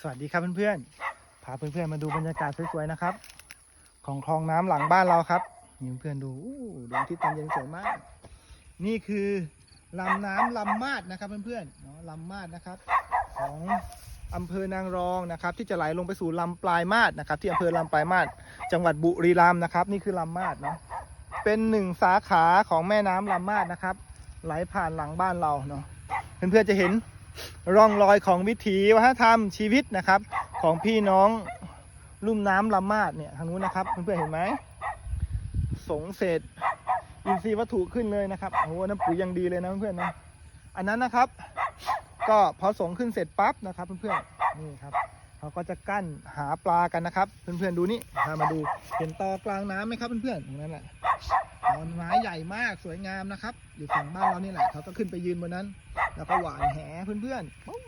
สวัสดีครับเพื่อนๆ พาเพื่อนๆมาดูบรรยากาศสวยๆนะครับ ของคลองน้ำหลังบ้านเราครับนี่เพื่อนๆดูดวงอาทิตย์ตอนเย็นสวยมาก นี่คือลำน้ำลำมาดนะครับเพื่อนๆเนาะลำมาดนะครับ ของอำเภอนางรองนะครับ ที่จะไหลลงไปสู่ลำปลายมาดนะครับ ที่อำเภอลำปลายมาดจังหวัดบุรีรัมย์นะครับ นี่คือลำมาดเนาะเป็นหนึ่งสาขาของแม่น้ำลำมาดนะครับ ไหลผ่านหลังบ้านเราเนาะเพื่อนๆจะเห็น ร่องรอยของวิถีวัฒนธรรมชีวิตนะครับ ของพี่น้องลุ่มน้ำลำมาดเนี่ยทางนู้นนะครับเพื่อนๆเห็นไหมสงเศษอินทรีย์วัตถุขึ้นเลยนะครับโอ้โหน้ำปุ๋ยยังดีเลยนะเพื่อนๆนะอันนั้นนะครับ ก็พอสงขึ้นเสร็จปั๊บนะครับเพื่อนๆนี่ครับเขาก็จะกั้นหาปลากันนะครับ เพื่อนๆดูนี่พามาดูเห็นตอกลางน้ำไหมครับเพื่อนๆตรงนั้นแหละ ตอนไม้ใหญ่มากสวยงามนะครับ อยู่ฝั่งบ้านเรานี่แหละเขาก็ขึ้นไปยืนบนนั้น แล้วก็หวานแหเพื่อนๆ